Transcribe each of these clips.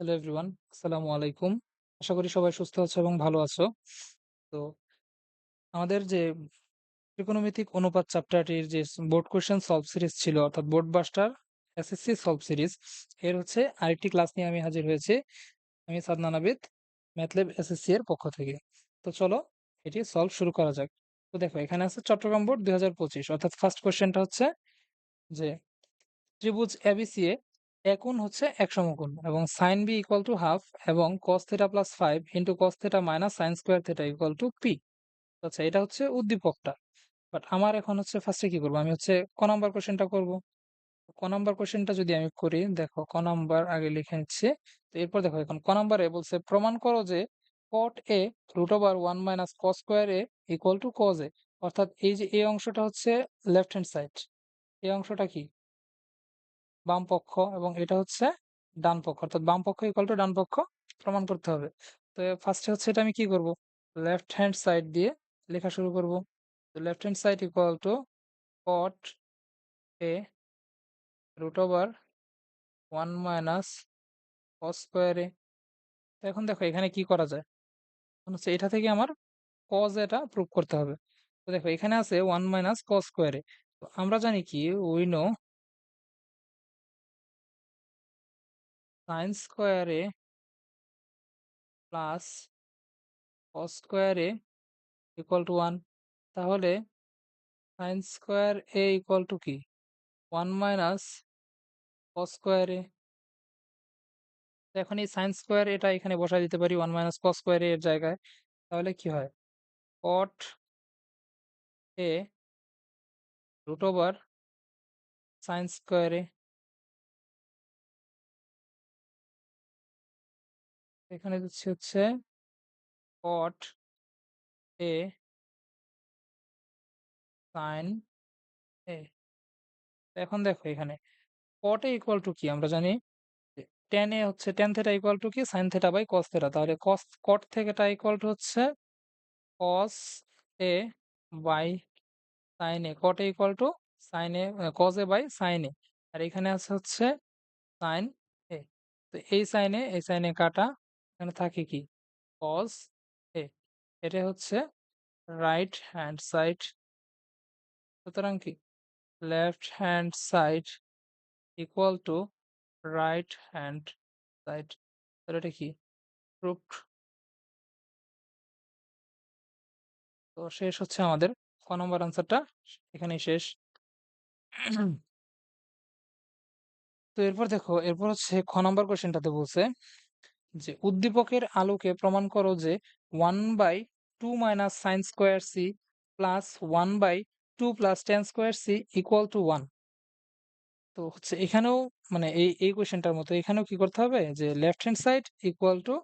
Hello everyone আসসালামু আলাইকুম আশা করি সবাই সুস্থ আছো এবং ভালো আছো। তো আমাদের যে ত্রিকোণমিতিক অনুপাত চ্যাপ্টারটির যে বোর্ড কোশ্চেন সলভ সিরিজ ছিল, অর্থাৎ board buster SSC solve series, এর হচ্ছে আরেকটি ক্লাস নিয়ে আমি হাজির হয়েছি, আমি সাদনান আবিদ, ম্যাথলেব এসএসসি এর পক্ষ থেকে। তো চলো এটি সলভ শুরু করা যাক। তো দেখো, এখানে আছে চট্টগ্রাম বোর্ড দুই হাজার পঁচিশ, অর্থাৎ ফার্স্ট কোশ্চেনটা হচ্ছে যে ত্রিভুজ এবিসি এ এ কোণ হচ্ছে এক সমকোণ এবং sine B equal to half এবং cos theta plus five into cos theta minus sine square theta equal to P আচ্ছা এটা হচ্ছে উদ্দীপকটা। বাট আমার এখন হচ্ছে ফার্স্টে কি করব? আমি হচ্ছে ক নাম্বার কোশ্চেনটা করব। ক নাম্বার কোশ্চেনটা যদি আমি করি, দেখো ক নাম্বার আগে লিখে নিচ্ছি। তো এরপর দেখো এখন ক নাম্বারে বলছে, প্রমাণ করো যে cot A root over one minus cos square A equal to cos A অর্থাৎ এই যে এই অংশটা হচ্ছে লেফট হ্যান্ড সাইড এই অংশটা কি? বাম পক্ষ এবং এটা হচ্ছে ডান পক্ষ। অর্থাৎ বাম পক্ষ ইকুয়াল টু ডান পক্ষ প্রমাণ করতে হবে। তো ফার্স্টে হচ্ছে এটা আমি কি করব? লেফট হ্যান্ড সাইড দিয়ে লেখা শুরু করব। তো left hand side equal to cot A root over one minus cos square A এখন দেখো এখানে কি করা যায়? হচ্ছে এটা থেকে আমার কজ এটা প্রুভ করতে হবে। তো দেখো এখানে আছে ওয়ান মাইনাস কস স্কোয়ারে আমরা জানি কি? We know sine square A plus cos square A equal to one তাহলে sine square A equal to কি? One minus cos square A এখন এই সাইন স্কোয়ার এটা এখানে বসাই দিতে পারি ওয়ান মাইনাস কস স্কোয়ার এর জায়গায়। তাহলে কি হয়? Cot A root over sine square A এখানে দিচ্ছি হচ্ছে কট এ সাইন এ এখন দেখো এখানে কট এ ইকুয়াল টু কি? আমরা জানি টেন এ হচ্ছে টেন থেটা ইকুয়াল টু কি? Sine theta by cos theta তাহলে cos cot theta equal to হচ্ছে cos A by sine A cot A equal to sine A cos A by sine A আর এখানে আছে হচ্ছে sign এ তো এই সাইনে এই সাইনে কাটা এখানে থাকে কি? কস এ এটা হচ্ছে রাইট হ্যান্ড সাইড সুতরাং কি? Left hand side equal to right hand side তাহলে এটা কি? প্রুফড তো শেষ হচ্ছে আমাদের ক নম্বর আনসারটা এখানেই শেষ। তো এরপর দেখো, এরপর হচ্ছে খ নম্বর কোশ্চেনটাতে বলছে যে উদ্দীপকের আলোকে প্রমাণ করো যে one by two minus sine square C plus one by two plus tan square C equal to one তো হচ্ছে এখানেও মানে এই এই কোয়েশ্চেনটার মতো এখানেও কি করতে হবে? যে left hand side equal to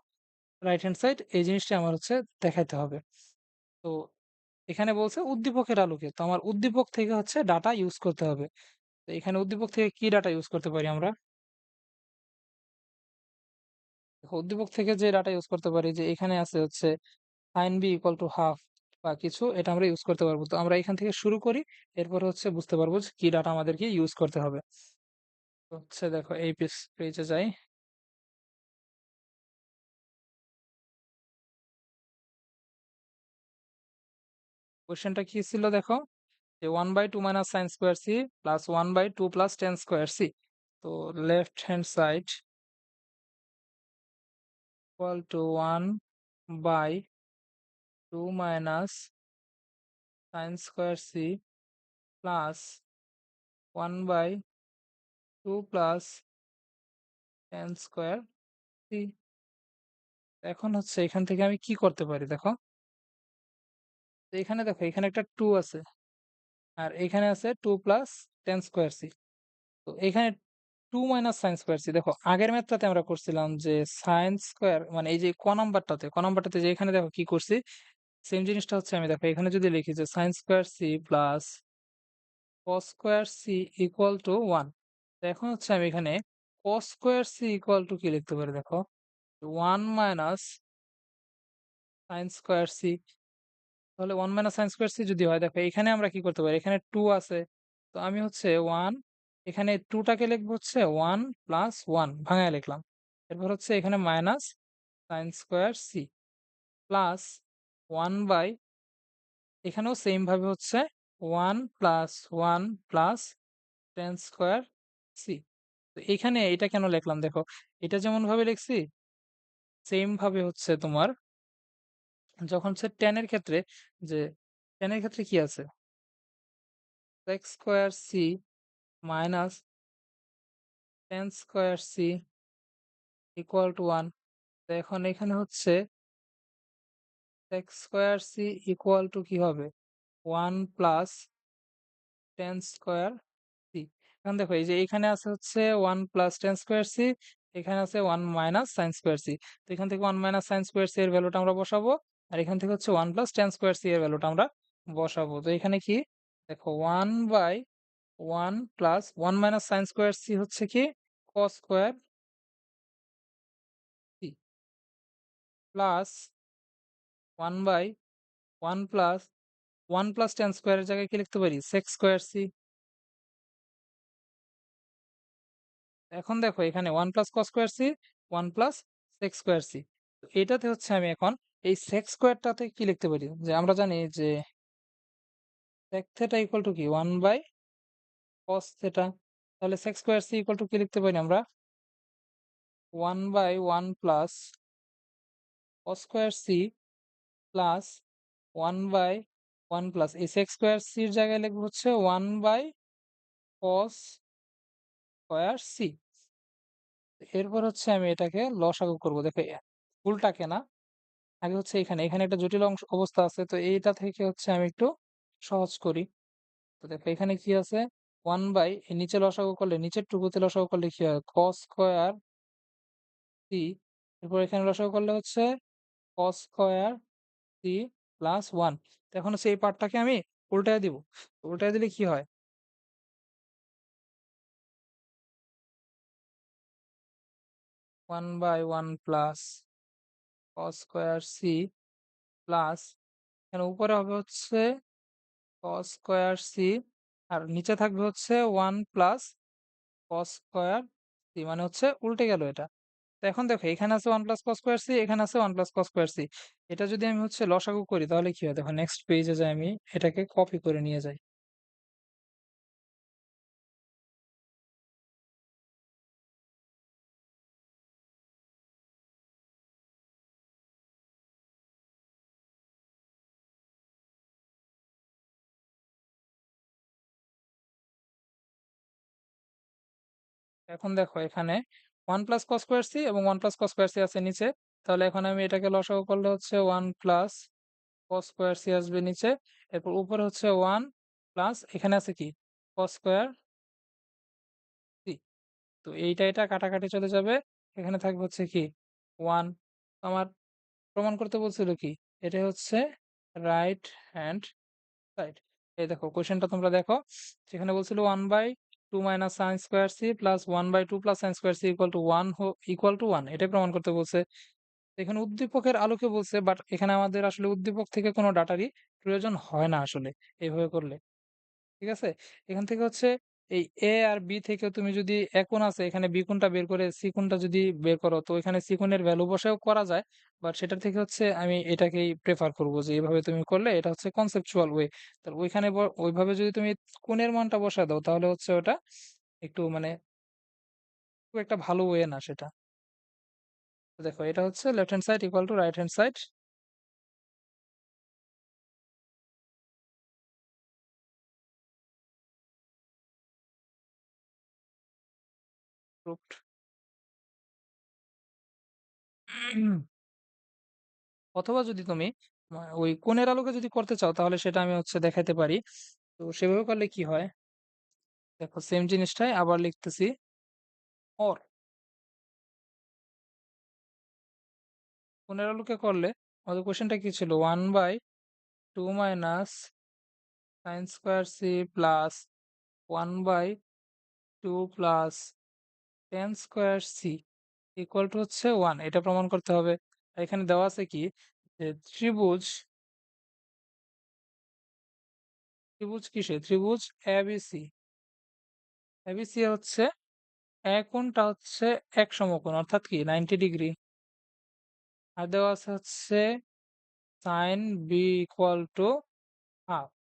right hand side এই জিনিসটা আমার হচ্ছে দেখাইতে হবে। তো এখানে বলছে উদ্দীপকের আলোকে। তো আমার উদ্দীপক থেকে হচ্ছে ডাটা ইউজ করতে হবে। তো এখানে উদ্দীপক থেকে কি ডাটা ইউজ করতে পারি আমরা? উদ্দীপক থেকে যে ডাটা ইউজ করতে পারি যে এখানে আছে হচ্ছে sine B equal to half বা কিছু, এটা আমরা ইউজ করতে পারব। তো আমরা এখান থেকে শুরু করি, এরপর হচ্ছে বুঝতে পারব যে কি ডাটা আমাদেরকে ইউজ করতে হবে। হচ্ছে দেখো এই পেজ পেজে যাই। কোয়েশ্চেনটা কি ছিল দেখো? যে one by two minus sine square C plus one by two plus tan square C তো left hand side equal to one by two minus sine square C plus one by two plus tan square C এখন হচ্ছে এখান থেকে আমি কি করতে পারি, দেখো? এখানে দেখো, এখানে একটা টু আছে, আর এখানে আছে two plus tan square C তো এখানে two minus sine square C দেখো, আগের ম্যাথটাতে আমরা করছিলাম যে সাইন স্কোয়ার মানে এই যে ক নাম্বারটাতে ক নাম্বারটাতে যে এখানে দেখো কি করছি? সেম জিনিসটা হচ্ছে আমি দেখো, এখানে যদি লিখি যে sine square C plus cos square C equal to one এখন হচ্ছে আমি এখানে cos square C equal to কি লিখতে পারি দেখো? One minus sine square C তাহলে one minus sine square C যদি হয়, দেখো, এখানে আমরা কি করতে পারি? এখানে টু আছে। তো আমি হচ্ছে ওয়ান এখানে টুটাকে লিখব হচ্ছে ওয়ান প্লাস ওয়ান ভাঙায় লিখলাম। এরপর হচ্ছে এখানে minus sine square C plus one by এখানেও সেম ভাবে হচ্ছে one plus one plus tan square C তো এখানে এটা কেন লিখলাম দেখো, এটা যেমন ভাবে লিখছি সেম ভাবে হচ্ছে তোমার, যখন হচ্ছে টেনের ক্ষেত্রে, যে টেনের ক্ষেত্রে কি আছে? X square C minus tan square C equal to one তো এখন এখানে হচ্ছে এক্স স্কোয়ার সি ইকুয়াল টু কি হবে? One plus tan square C এখন দেখো, এই যে এখানে আছে হচ্ছে one plus tan square C এখানে আছে one minus sine square C তো এখান থেকে one minus sine square C এর ভ্যালুটা আমরা বসাবো, আর এখান থেকে হচ্ছে one plus tan square C এর ভ্যালুটা আমরা বসাবো। তো এখানে কি? দেখো one by one plus one minus sine square C হচ্ছে কি? Cos square C plus one by one plus one plus tan স্কোয়ারের জায়গায় কি লিখতে পারি? সেক্স স্কোয়ার সি এখন দেখো এখানে one plus cos square C one plus sec square C তো এটাতে হচ্ছে আমি এখন এই সেক্স স্কোয়ারটাতে কি লিখতে পারি? যে আমরা জানি যে সেক থেটা ইকুয়াল টু কি? ওয়ান বাই কস থেটা তাহলে sec square C equal to কি লিখতে পারি আমরা? One by one plus cos square C plus one by one plus এই সেক্স স্কোয়ার সির জায়গায় লিখব হচ্ছে one by cos square C এরপর হচ্ছে আমি এটাকে লসাগু করব, দেখো উল্টাকে না? আগে হচ্ছে এখানে এখানে একটা জটিল অংশ, অবস্থা আছে, তো এইটা থেকে হচ্ছে আমি একটু সহজ করি। তো দেখো এখানে কি আছে? ওয়ান বাই নিচে লসাগু করলে, নিচের টুকুতে লসাগু করলে কি হয়? কস স্কোয়ার সি এরপর এখানে লসাগু করলে হচ্ছে cos square C plus one এখন হচ্ছে এই পার্টটাকে আমি উল্টায় দিব। উল্টায় দিলে কি হয়? One by one plus cos square C plus এখানে উপরে হবে হচ্ছে কস স্কোয়ার সি আর নিচে থাকবে হচ্ছে one plus cos square C মানে হচ্ছে উল্টে গেল এটা। তো এখন দেখো, এখানে আছে one plus cos square C এখানে আছে one plus cos square C এটা যদি আমি হচ্ছে লসাগু করি, তাহলে কি হয়? দেখো নেক্সট পেজে যাই আমি, এটাকে কপি করে নিয়ে যাই। এখন দেখো এখানে one plus cos square C এবং one plus cos square C আছে নিচে। তাহলে এখন আমি এটাকে লসাগু করলে হচ্ছে one plus cos square C আসবে নিচে। এরপর উপরে হচ্ছে ওয়ান প্লাস এখানে আছে কি? কস স্কোয়ার সি তো এইটা এটা কাটাকাটি চলে যাবে। এখানে থাকবে হচ্ছে কি? ওয়ান আমার প্রমাণ করতে বলছিল কি? এটা হচ্ছে রাইট হ্যান্ড সাইড এই দেখো কোশ্চেনটা তোমরা দেখো। সেখানে বলছিল one by two minus sine square C plus one by two plus sine square C equal to one equal to one এটাই প্রমাণ করতে বলছে। এখানে উদ্দীপকের আলোকে বলছে বাট এখানে আমাদের আসলে উদ্দীপক থেকে কোনো ডাটারই প্রয়োজন হয় না আসলে, এইভাবে করলে। ঠিক আছে? এখান থেকে হচ্ছে এই এ আর বি থেকে তুমি যদি এ কোণ আছে, এখানে বি বের করে সি যদি বের করো, তো এখানে সি কোণের ভ্যালু বসেও করা যায়। বাট সেটার থেকে হচ্ছে আমি এটাকেই প্রেফার করব যে এইভাবে তুমি করলে এটা হচ্ছে কনসেপচুয়াল ওয়ে তাহলে ওইখানে ওইভাবে যদি তুমি কোণের মানটা বসায় দাও, তাহলে হচ্ছে ওটা একটু মানে খুব একটা ভালো ওয়ে না সেটা। দেখো এটা হচ্ছে left hand side equal to right hand side proved অথবা যদি তুমি ওই কোণের আলোকে যদি করতে চাও, তাহলে সেটা আমি হচ্ছে দেখাইতে পারি। তো সেভাবে করলে কি হয়? দেখো সেম জিনিসটাই আবার লিখতেছি অর কোণের আলোকে করলে, আমাদের কোশ্চেনটা কি ছিল? One by two minus sine square C plus one by two plus tan square C equal to হচ্ছে ওয়ান এটা প্রমাণ করতে হবে। এখানে দেওয়া আছে কি? যে ত্রিভুজ ত্রিভুজ কিসে? ত্রিভুজ এবিসি এবিসি হচ্ছে এ কোণটা হচ্ছে এক সমকোণ, অর্থাৎ কি? নাইনটি ডিগ্রি আর দেওয়া আছে হচ্ছে sine B equal to half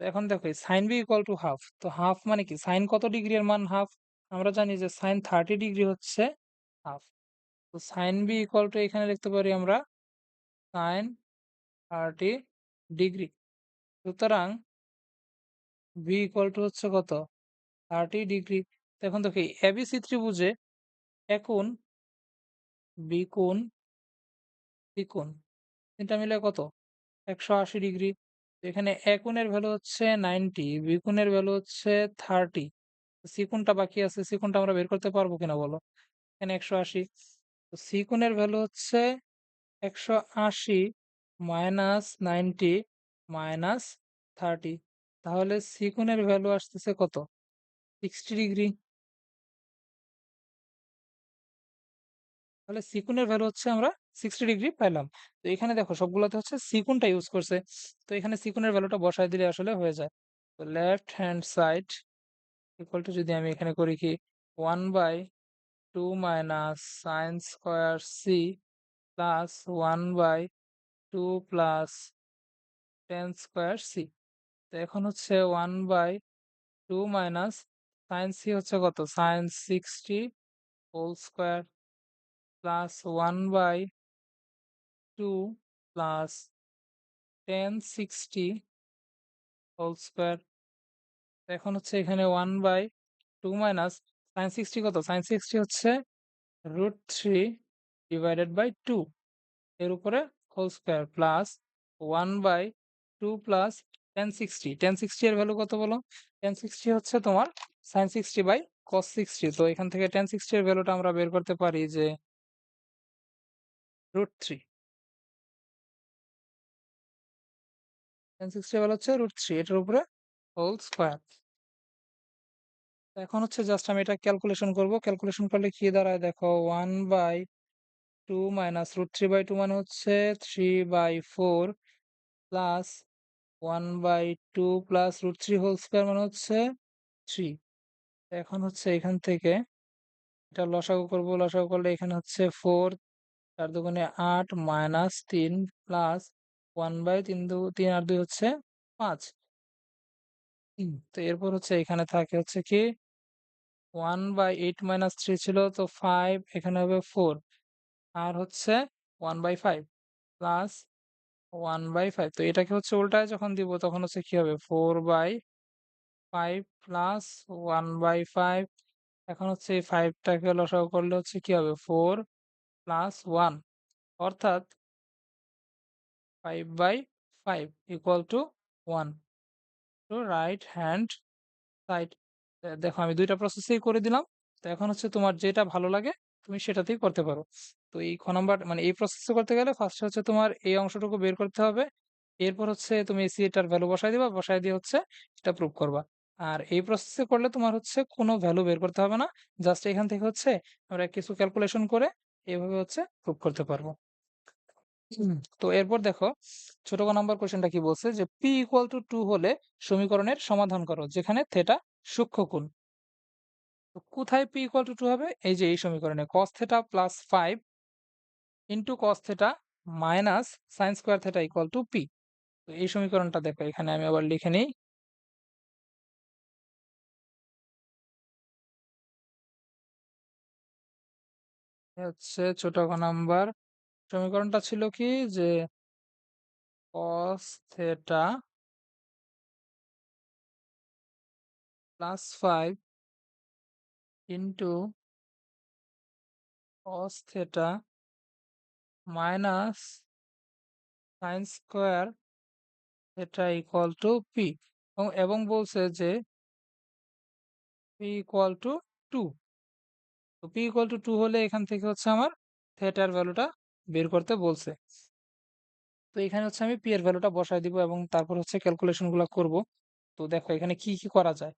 এখন দেখো sine B equal to half তো হাফ মানে কি? সাইন কত ডিগ্রি এর মান? হাফ আমরা জানি যে সাইন থার্টি ডিগ্রি হচ্ছে হাফ তো সাইন বি ইকুয়াল টু এখানে লিখতে পারি আমরা সাইন থার্টি ডিগ্রি সুতরাং বি ইকুয়াল টু হচ্ছে কত? থার্টি ডিগ্রি এখন দেখো এবিসি ত্রিভুজে এখন বি কোণ বি কোণ, তিনটা মিলে কত? একশো আশি ডিগ্রি এখানে এ কোণের ভ্যালু হচ্ছে নাইনটি বি কোণের ভ্যালু হচ্ছে থার্টি সি কোণটা বাকি আছে সি কোণটা আমরা বের করতে পারব কিনা বলো? এখানে একশো আশি। তো সি কোণের ভ্যালু হচ্ছে একশো আশি মাইনাস নাইনটি মাইনাস থার্টি। তাহলে সি কোণের ভ্যালু আসতেছে কত? Sixty degree. তাহলে সিকুনের ভ্যালু হচ্ছে আমরা সিক্সটি ডিগ্রি পাইলাম। তো এখানে দেখো সবগুলোতে হচ্ছে সিকুনটা ইউজ করছে। তো এখানে সিকুনের ভ্যালুটা বসায় দিলে আসলে হয়ে যায়। তো left hand side equal to যদি আমি এখানে করি কি one by two minus sine square C plus one by two plus tan square C তো এখন হচ্ছে one by two minus sine C হচ্ছে কত? Sine sixty whole square plus one by two plus tan sixty whole square এখন হচ্ছে এখানে one by two minus sine sixty কত? Sine sixty হচ্ছে root three divided by two এর উপরে whole square plus one by two plus tan sixty tan sixty এর value কত বলো? টেন সিক্সটি হচ্ছে তোমার sine sixty by cos sixty তো এখান থেকে টেন সিক্সটি এর ভ্যালুটা আমরা বের করতে পারি যে root three tan sixty value হচ্ছে রুট থ্রি এটার উপরে হোল স্কোয়ার। এখন হচ্ছে জাস্ট আমি এটা ক্যালকুলেশন করব। ক্যালকুলেশন করলে কি দাঁড়ায়? দেখো one by two minus root three by two মানে হচ্ছে three by four plus one by two plus root three whole square মানে হচ্ছে থ্রি এখন হচ্ছে এখান থেকে এটা লসাগু করব। লসাগু করলে এখানে হচ্ছে ফোর চার দুগুণে আট মাইনাস তিন প্লাস ওয়ান বাই তিন দু, তিন আর দুই হচ্ছে পাঁচ। তো এরপর হচ্ছে এখানে থাকে হচ্ছে কি one by eight minus three ছিল তো ফাইভ এখানে হবে ফোর আর হচ্ছে one by five plus one by five তো এটাকে হচ্ছে উল্টায় যখন দিব তখন হচ্ছে কি হবে? Four by five plus one by five এখন হচ্ছে এই ফাইভটাকে লসাগু করলে হচ্ছে কি হবে? ফোর প্লাস ওয়ান অর্থাৎ five by five equal to one right hand side দেখো আমি দুইটা প্রসেসেই করে দিলাম। তো এখন হচ্ছে তোমার যেটা ভালো লাগে, তুমি সেটাতেই করতে পারো। তো এই খ নাম্বার মানে এই প্রসেসে করতে গেলে ফার্স্ট হচ্ছে তোমার এই অংশটুকু বের করতে হবে। এরপর হচ্ছে তুমি এসি এটার ভ্যালু বসাই দিবা, বসাই দিয়ে হচ্ছে এটা প্রুভ করবা। আর এই প্রসেসে করলে তোমার হচ্ছে কোনো ভ্যালু বের করতে হবে না। জাস্ট এখান থেকে হচ্ছে আমরা কিছু ক্যালকুলেশন করে এভাবে হচ্ছে প্রুভ করতে পারব। তো এরপর দেখো ছোট নাম্বার কোশ্চেনটা কি বলছে যে পি ইকুয়াল টু টু হলে সমীকরণের সমাধান করো, যেখানে থেটা সূক্ষ্ম কোণ। তো কোথায় পি ইকুয়াল টু টু হবে? এই যে এই সমীকরণে cos theta plus five into cos theta minus sine square theta equal to P তো এই সমীকরণটা দেখো, এখানে আমি আবার লিখে নিই। হচ্ছে ছোট নাম্বার সমীকরণটা ছিল কি যে plus 5 into cos theta minus sin square theta equal to p এবং বলছে যে equal to 2 তো p equal to 2 হলে এখান থেকে হচ্ছে আমার থেটার ভ্যালুটা বের করতে বলছে। তো এখানে হচ্ছে আমি পি এর ভ্যালুটা বসাই দিব এবং তারপর হচ্ছে ক্যালকুলেশনগুলো করব। তো দেখো এখানে কি কি করা যায়?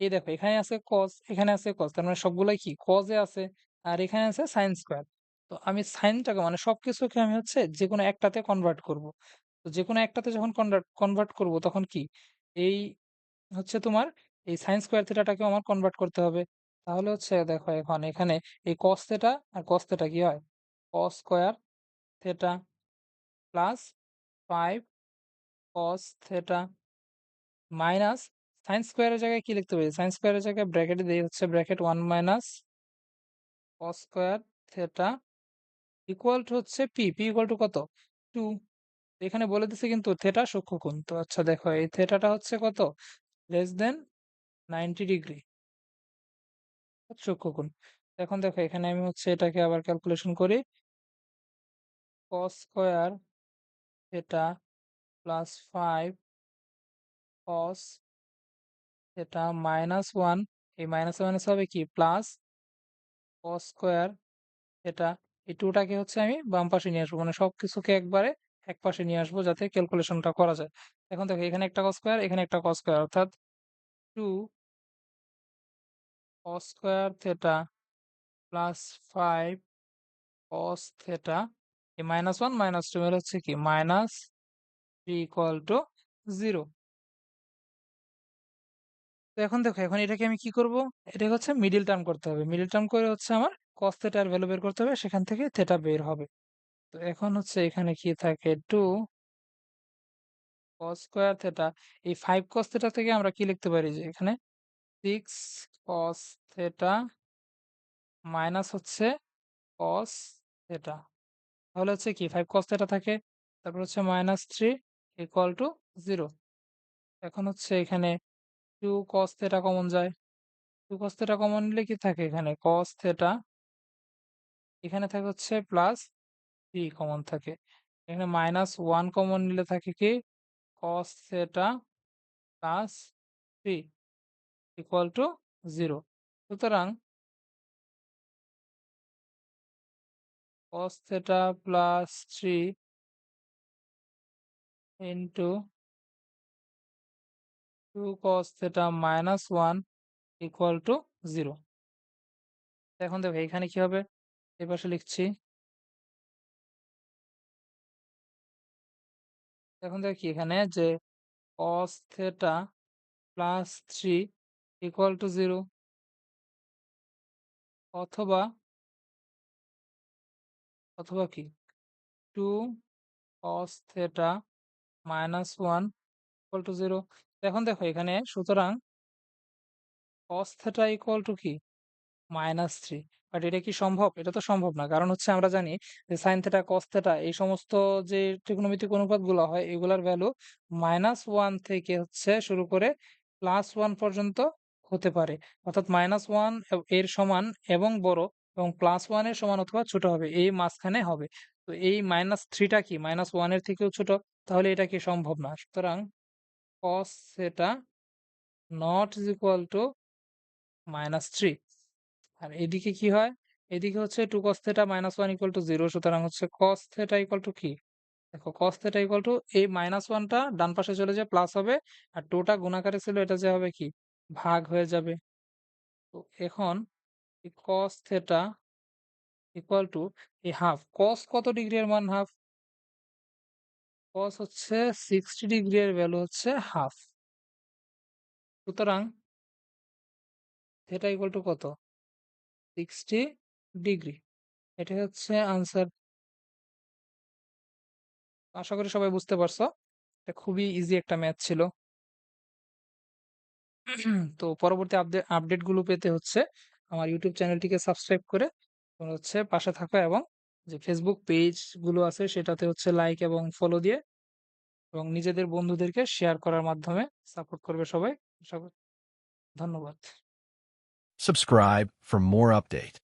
এই দেখো, এখানে আছে কস এখানে আছে কস তার মানে সবগুলাই কি? কজে আছে আর এখানে আছে সাইন স্কোয়ার তো আমি সাইনটাকে মানে সবকিছুকে আমি হচ্ছে যে কোনো একটাতে কনভার্ট করব। তো যে কোনো একটাতে যখন কনভার্ট কনভার্ট করব তখন কি? এই হচ্ছে তোমার এই সাইন স্কোয়ার থিটাটাকেও আমার কনভার্ট করতে হবে। তাহলে হচ্ছে দেখো এখন এখানে এই theta আর theta কি হয়? Cos square theta plus 5 cos theta minus sin স্কয়ারের জায়গায় কি লিখতে পারি? sin স্কয়ারের জায়গায় ব্র্যাকেট দেই হচ্ছে bracket 1 minus cos square theta equal to হচ্ছে p, p ইকুয়াল টু কত? 2 এখানে বলে দিছে কিন্তু theta সূক্ষ্মকোণ। তো আচ্ছা দেখো এই theta হচ্ছে কত? Less than 90 degree. সূক্ষ্মকোণ। এখন দেখো, এখানে আমি হচ্ছে এটাকে আবার ক্যালকুলেশন করি। cos square theta plus 5 cos এটা মাইনাস ওয়ান এই মাইনাস মাইনাস হবে কি প্লাস cos স্কোয়ার এটা এই টুটাকে হচ্ছে আমি বাম পাশে নিয়ে আসব মানে সব কিছুকে একবারে এক পাশে নিয়ে আসব যাতে ক্যালকুলেশনটা করা যায়। এখন দেখো, এখানে একটা cos স্কোয়ার এখানে একটা cos স্কোয়ার অর্থাৎ 2 cos square theta plus 5 cos theta, এই মাইনাস 1 মাইনাস 2 এর হচ্ছে কি মাইনাস 3 ইকুয়াল টু 0 তো এখন দেখো, এখন এটাকে আমি কি করব? এটাকে হচ্ছে মিডল টার্ম করতে হবে। মিডল টার্ম করে হচ্ছে আমার theta এর ভ্যালু বের করতে হবে, সেখান থেকে theta বের হবে। তো এখন হচ্ছে এখানে কি থাকে 2 cos স্কয়ার theta, এই 5 cos theta থেকে আমরা কি লিখতে পারি যে এখানে 6 cos theta মাইনাস হচ্ছে cos theta তাহলে হচ্ছে কি? 5 cos theta থাকে, তারপর হচ্ছে মাইনাস 3 ইকুয়াল টু 0 এখন হচ্ছে এখানে 2 cos theta কমন যায়। 2 cos theta কমন নিলে কি থাকে এখানে? cos theta এখানে থাকে হচ্ছে প্লাস 3 কমন থাকে। এখানে মাইনাস 1 কমন নিলে থাকে কি? cos theta plus 3 equal to 0 সুতরাং cos theta plus 3 into 2 cos theta minus 1 equal to 0 এখন দেখো, এখানে কি হবে? এই পাশে লিখছি। এখন দেখো কি এখানে যে cos theta plus 3 equal to 0 অথবা অথবা কি 2 cos theta minus 1 equal to 0 এখন দেখো এখানে সুতরাং cos theta ইকুয়াল টু কি মাইনাস 3 বাট এটা কি সম্ভব? এটা তো সম্ভব না। কারণ হচ্ছে আমরা জানি যে sin theta, cos theta এই সমস্ত যে ত্রিকোণমিতিক অনুপাতগুলো হয়, এগুলার ভ্যালু -1 থেকে হচ্ছে শুরু করে +1 পর্যন্ত হতে পারে। অর্থাৎ -1 এব এর সমান এবং বড় এবং +1 এর সমান অথবা ছোট হবে। এই মাঝখানে হবে। তো এই মাইনাস থ্রিটা কি -1 এর থেকেও ছোট? তাহলে এটা কি সম্ভব না। সুতরাং cos theta not is equal to -3 আর এদিকে কি হয়? এদিকে হচ্ছে 2 cos theta -1 ইকুয়াল টু 0 সুতরাং হচ্ছে cos theta ইকুয়াল টু কি? দেখো, cos theta ইকুয়াল টু এই মাইনাস ওয়ানটা ডান পাশে চলে যায় প্লাস হবে, আর 2 টা গুণাকারে ছিল, এটা যে হবে কি? ভাগ হয়ে যাবে। তো এখন এই cos theta ইকুয়াল টু এই হাফ cos কত ডিগ্রি এর মান হাফ? cos হচ্ছে 60 ডিগ্রি এর ভ্যালু হচ্ছে হাফ। সুতরাং theta ইকুয়াল টু কত? 60 ডিগ্রি। এটাই হচ্ছে আনসার। আশা করি সবাই বুঝতে পারছ। এটা খুবই ইজি একটা ম্যাথ ছিল। তো পরবর্তী আপডে আপডেটগুলো পেতে হচ্ছে আমার ইউটিউব চ্যানেলটিকে সাবস্ক্রাইব করে হচ্ছে পাশে থাকো এবং যে ফেসবুক পেজগুলো আছে সেটাতে হচ্ছে লাইক এবং ফলো দিয়ে এবং নিজেদের বন্ধুদেরকে শেয়ার করার মাধ্যমে সাপোর্ট করবে সবাই। ধন্যবাদ। Subscribe for more update.